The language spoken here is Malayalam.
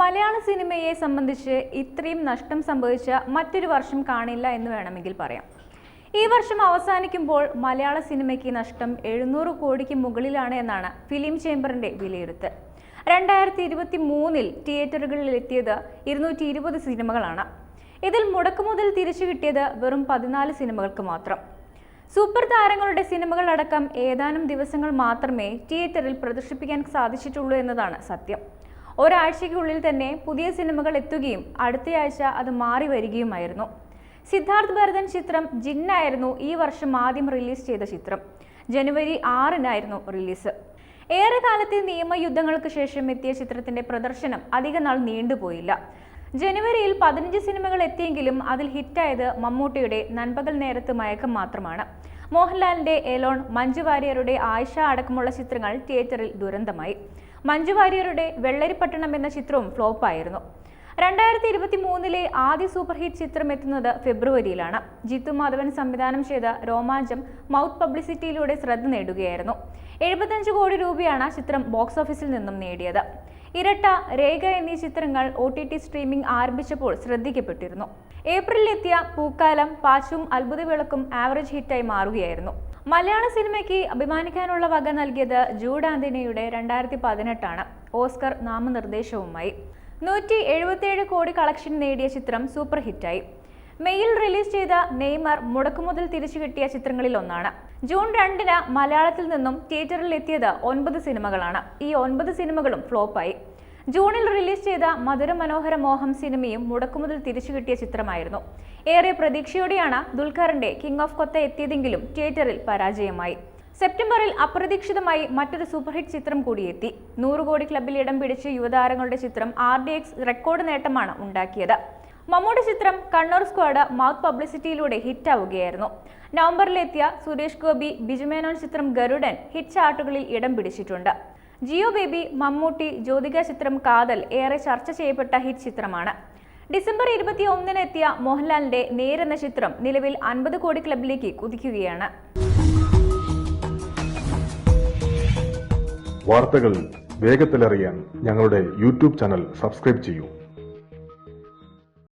മലയാള സിനിമയെ സംബന്ധിച്ച് ഇത്രയും നഷ്ടം സംഭവിച്ച മറ്റൊരു വർഷം കാണില്ല എന്ന് വേണമെങ്കിൽ പറയാം. ഈ വർഷം അവസാനിക്കുമ്പോൾ മലയാള സിനിമയ്ക്ക് നഷ്ടം എഴുന്നൂറ് കോടിക്ക് മുകളിലാണ് എന്നാണ് ഫിലിം ചേംബറിന്റെ വിലയിരുത്തൽ. രണ്ടായിരത്തി ഇരുപത്തി മൂന്നിൽ തിയേറ്ററുകളിൽ എത്തിയത് ഇരുന്നൂറ്റി ഇരുപത് സിനിമകളാണ്. ഇതിൽ മുടക്കുമുതൽ തിരിച്ചു കിട്ടിയത് വെറും പതിനാല് സിനിമകൾക്ക് മാത്രം. സൂപ്പർ താരങ്ങളുടെ സിനിമകളടക്കം ഏതാനും ദിവസങ്ങൾ മാത്രമേ തിയേറ്ററിൽ പ്രദർശിപ്പിക്കാൻ സാധിച്ചിട്ടുള്ളൂ എന്നതാണ് സത്യം. ഒരാഴ്ചയ്ക്കുള്ളിൽ തന്നെ പുതിയ സിനിമകൾ എത്തുകയും അടുത്തയാഴ്ച അത് മാറി വരികയുമായിരുന്നു. സിദ്ധാർത്ഥ് ഭരതൻ ചിത്രം ജിന്നായിരുന്നു ഈ വർഷം ആദ്യം റിലീസ് ചെയ്ത ചിത്രം. ജനുവരി ആറിനായിരുന്നു റിലീസ്. ഏറെ കാലത്തെ നിയമയുദ്ധങ്ങൾക്ക് ശേഷം എത്തിയ ചിത്രത്തിന്റെ പ്രദർശനം അധിക നാൾ നീണ്ടുപോയില്ല. ജനുവരിയിൽ പതിനഞ്ച് സിനിമകൾ എത്തിയെങ്കിലും അതിൽ ഹിറ്റായത് മമ്മൂട്ടിയുടെ നൻപകൽ നേരത്ത് മയക്കം മാത്രമാണ്. മോഹൻലാലിന്റെ എലോൺ മഞ്ജു വാര്യരുടെ ആയിഷ അടക്കമുള്ള ചിത്രങ്ങൾ തിയേറ്ററിൽ ദുരന്തമായി. മഞ്ജു വാര്യരുടെ വെള്ളരിപ്പട്ടണം എന്ന ചിത്രവും ഫ്ലോപ്പായിരുന്നു രണ്ടായിരത്തി ഇരുപത്തി മൂന്നിലെ ആദ്യ സൂപ്പർ ഹിറ്റ് ചിത്രം എത്തുന്നത് ഫെബ്രുവരിയിലാണ്. ജിത്തു മാധവൻ സംവിധാനം ചെയ്ത രോമാഞ്ചം മൗത്ത് പബ്ലിസിറ്റിയിലൂടെ ശ്രദ്ധ നേടുകയായിരുന്നു. എഴുപത്തഞ്ച് കോടി രൂപയാണ് ചിത്രം ബോക്സ് ഓഫീസിൽ നിന്നും നേടിയത്. ഇരട്ട രേഖ എന്നീ ചിത്രങ്ങൾ ഒ ടി ടി സ്ട്രീമിംഗ് ആരംഭിച്ചപ്പോൾ ശ്രദ്ധിക്കപ്പെട്ടിരുന്നു. ഏപ്രിലെത്തിയ പൂക്കാലം പാച്ചും അത്ഭുത വിളക്കും ആവറേജ് ഹിറ്റായി മാറുകയായിരുന്നു. മലയാള സിനിമയ്ക്ക് അഭിമാനിക്കാനുള്ള വക നൽകിയത് ജൂഡ് ആന്റണിയുടെ രണ്ടായിരത്തി പതിനെട്ടാണ്. ഓസ്കർ നാമനിർദ്ദേശവുമായി. നൂറ്റി എഴുപത്തിയേഴ് കോടി കളക്ഷൻ നേടിയ ചിത്രം സൂപ്പർ ഹിറ്റായി. മെയിൽ റിലീസ് ചെയ്ത നെയ്മർ മുടക്കുമുതൽ തിരിച്ചു കിട്ടിയ ചിത്രങ്ങളിൽ ഒന്നാണ്. ജൂൺ രണ്ടിന് മലയാളത്തിൽ നിന്നും തിയേറ്ററിൽ എത്തിയത് ഒൻപത് സിനിമകളാണ്. ഈ ഒൻപത് സിനിമകളും ഫ്ലോപ്പായി. ജൂണിൽ റിലീസ് ചെയ്ത മധുര മനോഹര മോഹം സിനിമയും മുടക്കുമുതൽ തിരിച്ചു കിട്ടിയ ചിത്രമായിരുന്നു. ഏറെ പ്രതീക്ഷയോടെയാണ് ദുൽഖറിന്റെ കിങ് ഓഫ് കൊത്ത എത്തിയതെങ്കിലും തിയേറ്ററിൽ പരാജയമായി. സെപ്റ്റംബറിൽ അപ്രതീക്ഷിതമായി മറ്റൊരു സൂപ്പർഹിറ്റ് ചിത്രം കൂടിയെത്തി നൂറ് കോടി ക്ലബിൽ ഇടം പിടിച്ച യുവതാരങ്ങളുടെ ചിത്രം ആർ ഡി എക്സ് റെക്കോർഡ് നേട്ടമാണ് ഉണ്ടാക്കിയത്. മമ്മൂട്ടി ചിത്രം കണ്ണൂർ സ്ക്വാഡ് മൗത്ത് പബ്ലിസിറ്റിയിലൂടെ ഹിറ്റാവുകയായിരുന്നു. നവംബറിലെത്തിയ സുരേഷ് ഗോപി ബിജുമേനോൻ ചിത്രം ഗരുഡൻ ഹിറ്റ് ചാർട്ടുകളിൽ ഇടം പിടിച്ചിട്ടുണ്ട്. ജിയോ ബേബി മമ്മൂട്ടി ജ്യോതിക ചിത്രം കാതൽ ഏറെ ചർച്ച ചെയ്യപ്പെട്ട ഹിറ്റ് ചിത്രമാണ്. ഡിസംബർ ഇരുപത്തി ഒന്നിന് എത്തിയ മോഹൻലാലിന്റെ നേരെന്ന ചിത്രം നിലവിൽ അൻപത് കോടി ക്ലബിലേക്ക് കുതിക്കുകയാണ്. വാർത്തകൾ വേഗത്തിലറിയാൻ ഞങ്ങളുടെ യൂട്യൂബ് ചാനൽ സബ്സ്ക്രൈബ് ചെയ്യൂ.